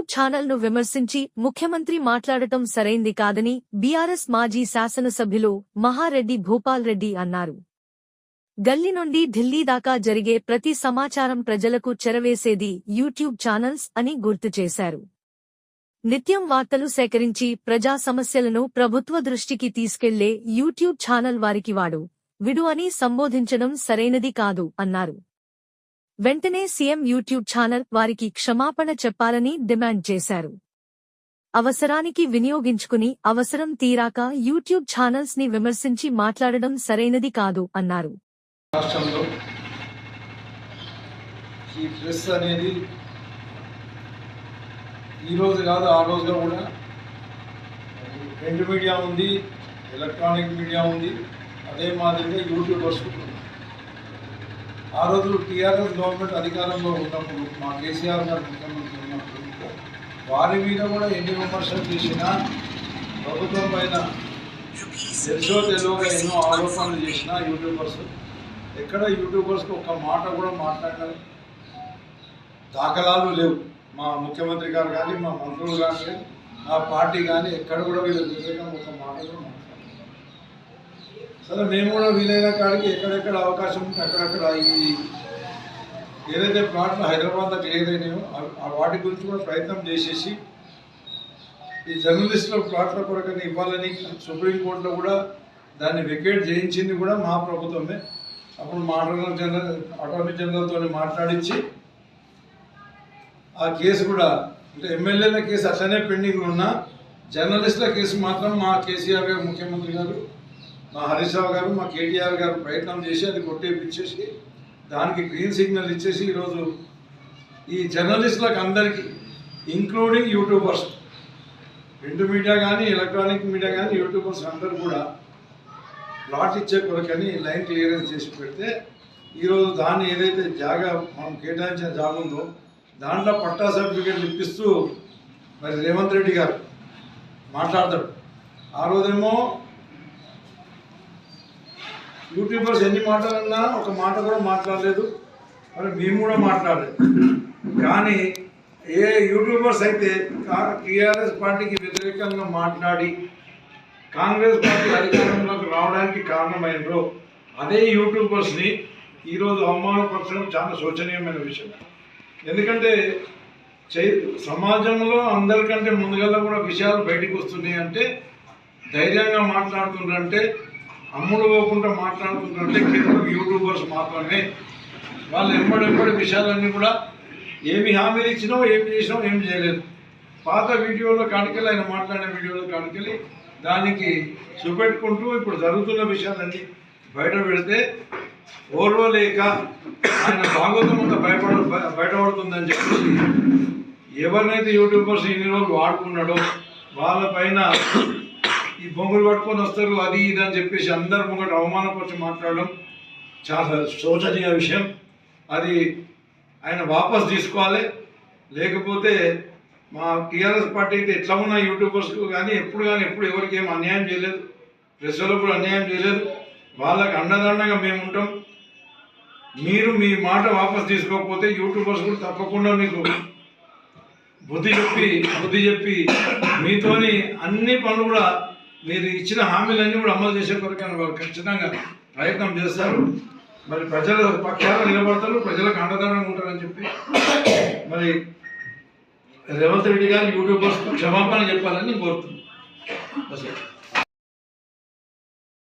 ఛానల్ను విమర్శించి ముఖ్యమంత్రి మాట్లాడటం సరైంది కాదని బీఆర్ఎస్ మాజీ శాసనసభ్యులు మహారెడ్డి భూపాల్ రెడ్డి అన్నారు. గల్లీ నుండి ఢిల్లీ దాకా జరిగే ప్రతి సమాచారం ప్రజలకు చెరవేసేది యూట్యూబ్ ఛానల్స్ అని గుర్తు చేశారు. నిత్యం వార్తలు సేకరించి ప్రజా సమస్యలను ప్రభుత్వ దృష్టికి తీసుకెళ్ళే యూట్యూబ్ ఛానల్ వారికి వాడు విడు అని సంబోధించడం సరైనది కాదు అన్నారు. వెంటనే సీఎం యూట్యూబ్ ఛానల్ వారికి క్షమాపణ చెప్పాలని డిమాండ్ చేశారు. అవసరానికి వినియోగించుకుని అవసరం తీరాక యూట్యూబ్ ఛానల్స్ని విమర్శించి మాట్లాడడం సరైనది కాదు అన్నారు. రాష్ట్రంలో ఈ ప్రెస్ అనేది ఈ రోజు కాదు ఆ రోజుగా కూడా ప్రింట్ మీడియా ఉంది ఎలక్ట్రానిక్ మీడియా ఉంది అదే మాదిరిగా యూట్యూబర్స్ కూడా ఆ రోజు టీఆర్ఎస్ గవర్నమెంట్ అధికారంలో ఉన్నప్పుడు మా కేసీఆర్ గారు ముఖ్యమంత్రి ఉన్నప్పుడు వారి మీద కూడా ఎన్ని విమర్శలు చేసినా ప్రభుత్వం పైన తెలుసో తెలియక ఎన్నో ఆరోపణలు చేసినా యూట్యూబర్స్ ఎక్కడ యూట్యూబర్స్కి ఒక్క మాట కూడా మాట్లాడిన దాఖలాలు లేవు. మా ముఖ్యమంత్రి గారు కానీ మా మంత్రులు కానీ మా పార్టీ కానీ ఎక్కడ కూడా వీళ్ళ వ్యతిరేకంగా ఒక మాట కూడా సరే మేము కూడా వీలైన కాడికి ఎక్కడెక్కడ అవకాశం ఉంటే అక్కడక్కడ ఈ ఏదైతే ప్లాట్లు హైదరాబాద్ దగ్గర ఏదైనాయో ఆ- వాటి గురించి కూడా ప్రయత్నం చేసేసి ఈ జర్నలిస్టుల ప్లాట్ల కొరకని ఇవ్వాలని సుప్రీంకోర్టులో కూడా దాన్ని వెకేట్ చేయించింది కూడా మా ప్రభుత్వమే. అప్పుడు మా అటార్నీ జనరల్ అటార్నీ జనరల్తో మాట్లాడించి ఆ కేసు కూడా అంటే ఎమ్మెల్యేల కేసు అట్లనే పెండింగ్ ఉన్నా జర్నలిస్టుల కేసు మాత్రం మా కేసీఆర్ గారు ముఖ్యమంత్రి గారు మా హరీష్ రావు గారు మా కేటీఆర్ గారు ప్రయత్నం చేసి అది కొట్టేపిచ్చేసి దానికి గ్రీన్ సిగ్నల్ ఇచ్చేసి ఈరోజు ఈ జర్నలిస్టులకు అందరికీ ఇంక్లూడింగ్ యూట్యూబర్స్ ప్రింట్ మీడియా కానీ ఎలక్ట్రానిక్ మీడియా కానీ యూట్యూబర్స్ అందరూ కూడా ప్లాట్ ఇచ్చే కొరకని లైన్ క్లియరెన్స్ చేసి పెడితే ఈరోజు దాన్ని ఏదైతే జాగా మనం కేటాయించిన జాగా ఉందో దాంట్లో పట్టా సర్టిఫికేట్లు ఇప్పిస్తూ మరి రేవంత్ రెడ్డి గారు మాట్లాడతాడు. ఆ రోజేమో యూట్యూబర్స్ ఎన్ని మాటలన్నా ఒక మాట కూడా మాట్లాడలేదు. మరి మేము కూడా మాట్లాడలేదు. కానీ ఏ యూట్యూబర్స్ అయితే టీఆర్ఎస్ పార్టీకి వ్యతిరేకంగా మాట్లాడి కాంగ్రెస్ పార్టీ అధికారంలోకి రావడానికి కారణమైనరో అదే యూట్యూబర్స్ని ఈరోజు అవమానపరచడం చాలా శోచనీయమైన విషయం. ఎందుకంటే చై సమాజంలో అందరికంటే ముందుగా కూడా విషయాలు బయటకు వస్తున్నాయి అంటే ధైర్యంగా మాట్లాడుతుండ్రంటే అమ్ముడు పోకుండా మాట్లాడుతుంటే కేవలం యూట్యూబర్స్ మాత్రమే. వాళ్ళు ఎంబడెంబడి విషయాలన్నీ కూడా ఏమి హామీలు ఇచ్చినావు ఏమి చేసినో ఏం చేయలేదు. పాత వీడియోలో కానికెళ్ళి ఆయన మాట్లాడిన వీడియోలో కానుకెళ్ళి దానికి చూపెట్టుకుంటూ ఇప్పుడు జరుగుతున్న విషయాలన్నీ బయట పెడితే ఓర్వలేక ఆయన భాగవతం అంతా భయపడ బయ- బయటపడుతుందని చెప్పేసి ఎవరినైతే యూట్యూబర్స్ ఇన్ని రోజులు వాడుకున్నాడో వాళ్ళపైన ఈ బొంగులు పట్టుకొని వస్తారు అది ఇది అని చెప్పేసి అందరు ముంగట అవమానపరిచి మాట్లాడడం చాలా శోచనీయ విషయం. అది ఆయన వాపస్ తీసుకోవాలి. లేకపోతే మా టీఆర్ఎస్ పార్టీ అయితే ఎట్లా ఉన్న యూట్యూబర్స్కు కానీ ఎప్పుడు కానీ ఎప్పుడు ఎవరికి ఏం అన్యాయం చేయలేదు. ప్రజలకు కూడా అన్యాయం చేయలేదు. వాళ్ళకి అండదండగా మేము ఉంటాం. మీరు మీ మాట వాపస్ తీసుకోకపోతే యూట్యూబర్స్ కూడా తప్పకుండా మీకు బుద్ధి చెప్పి బుద్ధి చెప్పి మీతోని అన్ని పనులు కూడా మీరు ఇచ్చిన హామీలన్నీ కూడా అమలు చేసే కొరకైనా వాళ్ళు ఖచ్చితంగా ప్రయత్నం చేస్తారు. మరి ప్రజల పక్షాన నిలబడతారు ప్రజలకు అండదండంగా ఉంటారని చెప్పి. మరి రేవంత్ రెడ్డి గారు యూట్యూబర్స్ క్షమాపణ చెప్పాలని కోరుతున్నాను.